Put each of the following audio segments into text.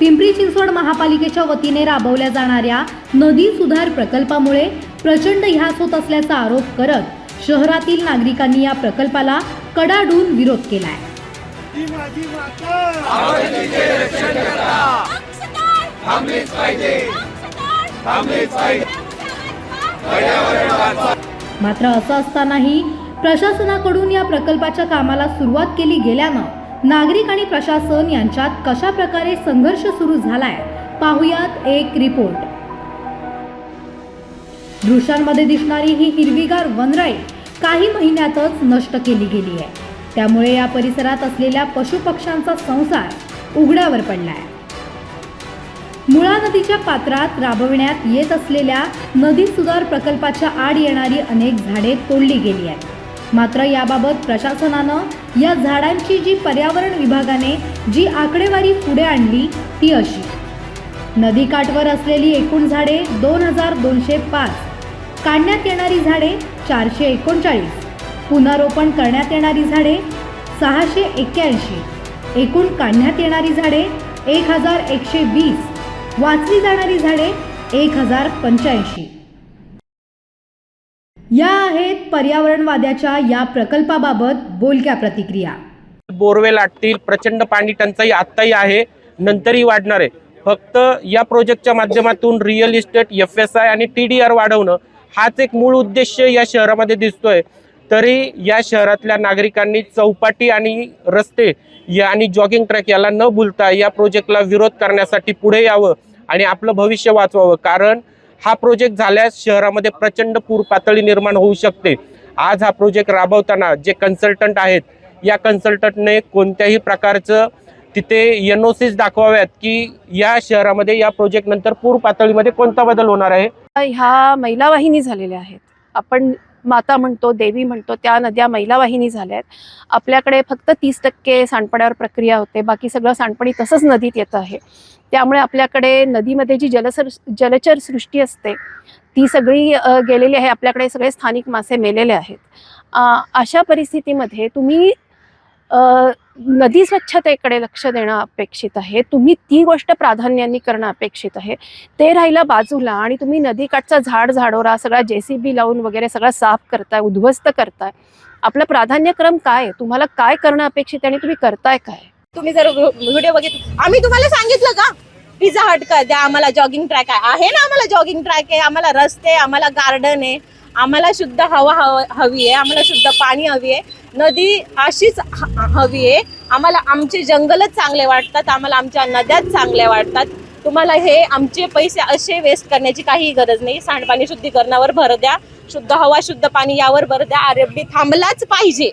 पिंपरी चिंचवड महापालिकेच्या वतीने राबवल्या जाणाऱ्या नदी सुधार प्रकल्पामुळे प्रचंड ह्यास होत असल्याचा आरोप करत शहरातील नागरिकांनी या प्रकल्पाला कडाडून विरोध केलाय. मात्र असं असतानाही प्रशासनाकडून या प्रकल्पाच्या कामाला सुरुवात केली गेल्यानं नागरिक आणि प्रशासन यांच्यात कशा प्रकारे संघर्ष सुरू झालाय पाहुयात एक रिपोर्ट. दृश्यांमध्ये दिसणारी ही हिरवीगार वनराई काही महिन्यातच नष्ट केली गेली आहे. त्यामुळे या परिसरात असलेल्या पशुपक्ष्यांचा संसार उघड्यावर पडलाय. मुळा नदीच्या पात्रात राबविण्यात येत असलेल्या नदी सुधार प्रकल्पाच्या आड येणारी अनेक झाडे तोडली गेली आहेत. मात्र याबाबत प्रशासनानं या झाडांची जी पर्यावरण विभागाने जी आकडेवारी पुढे आणली ती अशी. नदीकाठवर असलेली एकूण झाडे दोन हजार दोनशे पाच काढण्यात येणारी झाडे चारशे एकोणचाळीस. पुनरोपण करण्यात येणारी झाडे सहाशे एक्क्याऐंशी. एकूण काढण्यात येणारी झाडे एक हजार एकशे वीस वाचली जाणारी झाडे एक हजार पंच्याऐंशी या आहेत पर्यावरणवाद्याच्या या प्रकल्पाबाबत बोलक्या प्रतिक्रिया. बोरवेल आटतील प्रचंड पाणी टंचाई आत्ताही आहे नंतरही वाढणार आहे. फक्त या प्रोजेक्टच्या माध्यमातून real estate F S I आणि टी डी आर वाढवणं हाच एक मूळ उद्देश या शहरामध्ये दिसतोय. तरी या शहरातल्या नागरिकांनी चौपाटी आणि रस्ते या आणि जॉगिंग ट्रॅक याला न भूलता या प्रोजेक्टला विरोध करण्यासाठी पुढे यावं आणि आपलं भविष्य वाचवावं. कारण हा प्रोजेक्ट झाल्यास शहरामध्ये प्रचंड पूर पातळी निर्माण होऊ शकते. आज हा प्रोजेक्ट राबवताना जे कन्सल्टंट आहेत या कन्सल्टंटने कोणत्याही प्रकारचं तिथे एन ओ सीज दाखवाव्यात की या शहरामध्ये या प्रोजेक्ट नंतर पूर पातळीमध्ये कोणता बदल होणार आहे? ह्या मैलावाहिनी झालेल्या आहेत. आपण माता म्हणतो देवी म्हणतो त्या नद्या मैलावाहिनी झाल्या आहेत आपल्याकडे फक्त तीस टक्के सांडपाण्यावर प्रक्रिया होते. बाकी सगळं सांडपाणी तसंच नदीत येतं आहे. त्यामुळे आपल्याकडे नदीमध्ये जी जलसर जलचर सृष्टी असते ती सगळी गेलेली आहे. आपल्याकडे सगळे स्थानिक मासे मेलेले आहेत. अशा परिस्थितीमध्ये तुम्ही नदी स्वच्छतेकडे लक्ष देणं अपेक्षित आहे. तुम्ही ती गोष्ट प्राधान्याने करणं अपेक्षित आहे. ते राहिलं बाजूला आणि तुम्ही नदीकाठचा झाड झाडोरा सगळा जे सी बी लावून वगैरे सगळं साफ करताय उद्ध्वस्त करताय. आपला प्राधान्यक्रम काय आहे? तुम्हाला काय करणं अपेक्षित आहे आणि तुम्ही करताय काय? तुम्ही जर व्हिडिओ बघितला आम्ही तुम्हाला सांगितलं का? पिझ्झा हट कर द्या आम्हाला जॉगिंग ट्रॅक आहे. ना आम्हाला जॉगिंग ट्रॅक आहे आम्हाला रस्ते आम्हाला गार्डन आहे. आम्हाला शुद्ध हवा हव हवी आहे आम्हाला शुद्ध पाणी हवी आहे. नदी अशीच ह- हवी आहे. आम्हाला आमचे जंगलच चांगले वाटतात आम्हाला आमच्या नद्याच चांगल्या वाटतात. तुम्हाला हे आमचे पैसे असे वेस्ट करण्याची काही गरज नाही. सांडपाणी शुद्धीकरणावर भर द्या. शुद्ध हवा शुद्ध पाणी यावर भर द्या. आरएफडी थांबलाच पाहिजे.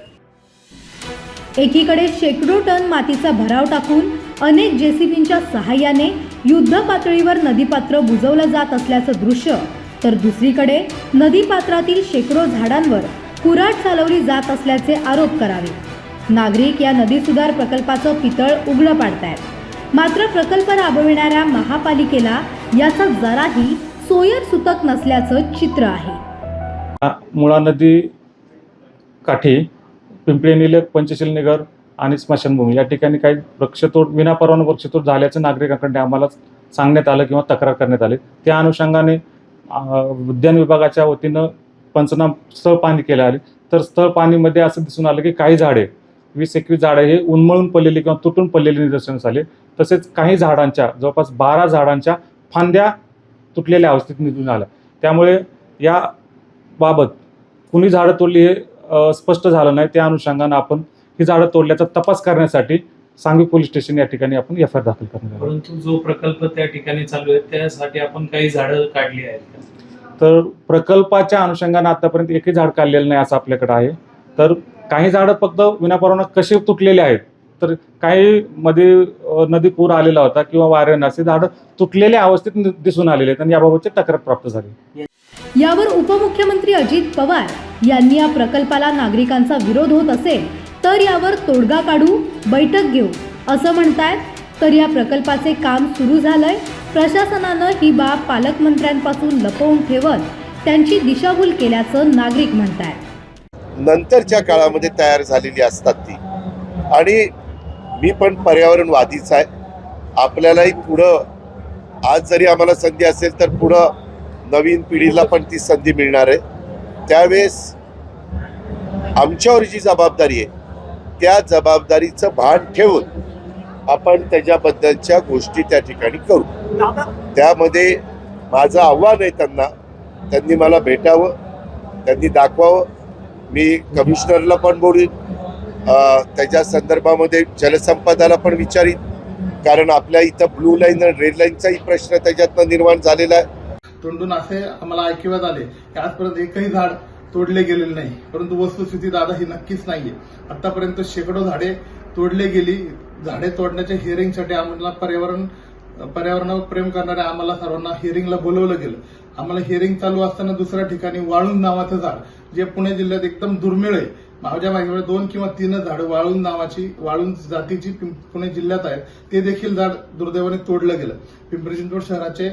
एकीकडे शेकडो टन मातीचा भराव टाकून अनेक जेसीबींच्या सहाय्याने युद्ध पातळीवर नदीपात्र बुजवलं जात असल्याचं दृश्य तर दुसरीकडे नदीपात्रातील शेकडो झाडांवर कुऱ्हाड चालवली जात असल्याचे आरोप करावे. नागरिक या नदी सुधार प्रकल्पाचं पितळ उघडं पाडतायत. मात्र प्रकल्प राबविणाऱ्या महापालिकेला याचा जराही सोयर सुतक नसल्याचं चित्र आहे. मुळा नदी काठी पिंपरी निलक पंचशील नगर आणि स्मशानभूमी या ठिकाणी काही वृक्षतोड विनापरवाना वृक्षतोड झाल्याचं नागरिकांकडे आम्हाला सांगण्यात आलं किंवा तक्रार करण्यात आली. त्या अनुषंगाने उद्यान विभागाच्या वतीनं पंचनाम स्थळ पाहणी केलं आली तर स्थळ पाहणीमध्ये असं दिसून आलं की काही झाडे वीस एकवीस झाडे हे उन्मळून पडलेली किंवा तुटून पडलेली निदर्शनास आले तसेच काही झाडांच्या जवळपास बारा झाडांच्या फांद्या तुटलेल्या अवस्थेत निघून आल्या. त्यामुळे या बाबत कुणी झाडं तोडली हे स्पष्ट झालं नाही. त्या अनुषंगानं आपण ही झाडं तोडल्याचा तपास करण्यासाठी सांगवी पोलीस स्टेशन या ठिकाणी आपण एफ आय आर दाखल करण्यात आला परंतु जो प्रकल्प त्या ठिकाणी चालू आहे त्यासाठी आपण काही झाडं काढली आहेत का? तर प्रकल्पाच्या अनुषंगानं आतापर्यंत एकही झाड काढलेलं नाही असं आपल्याकडे आहे. तर काही झाडं फक्त विनापरवाना कसे तुटलेले आहेत तर काही मध्ये अ, नदी पूर आलेला होता किंवा वाऱ्यानं असे झाडं तुटलेल्या अवस्थेत नि- दिसून आलेले आहेत आणि याबाबतची तक्रार प्राप्त झाली. यावर उपमुख्यमंत्री अजित पवार यांनी या प्रकल्पाला नागरिकांचा विरोध होत असेल तर यावर तोडगा काढू बैठक घेऊ असं म्हणतायत. तर या प्रकल्पाचे काम सुरू झालंय. प्रशासनानं ही बाब पालकमंत्र्यांपासून लपवून ठेवत त्यांची दिशाभूल केल्याचं नागरिक म्हणतात नंतरच्या काळामध्ये तयार झालेली असतात ती. आणि मी पण पर्यावरणवादीच आहे. आपल्यालाही पुढं आज जरी आम्हाला संधी असेल तर पुढं नवीन पिढीला पण ती संधी मिळणार आहे. त्यावेळेस आमच्यावर जी जबाबदारी आहे त्या जबाबदारीचं भान ठेवून आपण त्याच्याबद्दलच्या गोष्टी त्या ठिकाणी करू. त्यामध्ये माझं आव्हान आहे त्यांना. त्यांनी मला भेटावं. त्यांनी दाखवावं. मी कमिशनरला पण बोलीन. त्याच्या संदर्भामध्ये जलसंपदाला पण विचारीन. कारण आपल्या इथं ब्लू लाईन आणि रेड लाईनचाही प्रश्न त्याच्यातनं निर्माण झालेला आहे. तोंडून असे आम्हाला ऐकिवात आले की आजपर्यंत एकही झाड तोडले गेलेले नाही. परंतु वस्तुस्थिती दादा ही नक्कीच नाहीये. आतापर्यंत शेकडो झाडे तोडले गेली. झाडे तोडण्याच्या हिअरिंगसाठी आम्हाला पर्यावरण पर्यावरणावर प्रेम करणाऱ्या आम्हाला सर्वांना हिअरिंगला बोलवलं गेलं. आम्हाला हिअरिंग चालू असताना दुसऱ्या ठिकाणी वाळून नावाचं झाड जे पुणे जिल्ह्यात एकदम दुर्मिळ आहे. माझ्या मागे दोन किंवा तीन झाडं वाळून नावाची वाळून जातीची पुणे जिल्ह्यात आहेत. ते देखील झाड दुर्दैवाने तोडलं गेलं. पिंपरी चिंचवड शहराचे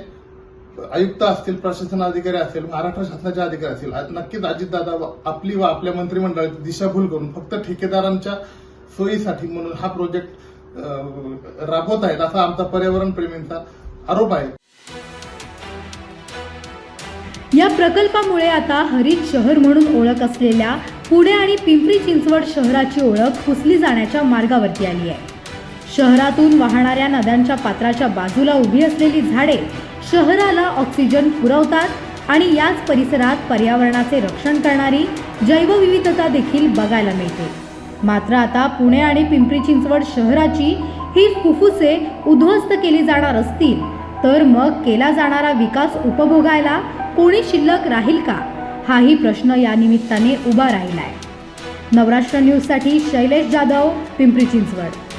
आयुक्त असतील प्रशासन अधिकारी असतील महाराष्ट्र शासनाचे अधिकारी असतील नक्कीच अजितदादा आपली व आपल्या मंत्रिमंडळाची दिशाभूल करून फक्त ठेकेदारांच्या सोयीसाठी म्हणून हा प्रोजेक्ट राबवत आहेत असा आमचा पर्यावरण प्रेमींचा आरोप आहे. या प्रकल्पामुळे आता हरित शहर म्हणून ओळख असलेल्या पुणे आणि पिंपरी चिंचवड शहराची ओळख फुसली जाण्याच्या मार्गावरती आली आहे. शहरातून वाहणाऱ्या नद्यांच्या पात्राच्या बाजूला उभी असलेली झाडे शहराला ऑक्सिजन पुरवतात आणि याच परिसरात पर्यावरणाचे रक्षण करणारी जैवविविधता देखील बघायला मिळते. मात्र आता पुणे आणि पिंपरी चिंचवड शहराची ही फुफ्फुसे उद्ध्वस्त केली जाणार असतील तर मग केला जाणारा विकास उपभोगायला कोणी शिल्लक राहील का? हाही प्रश्न या निमित्ताने उभा राहिलाय. नवराष्ट्र न्यूजसाठी शैलेश जाधव पिंपरी चिंचवड.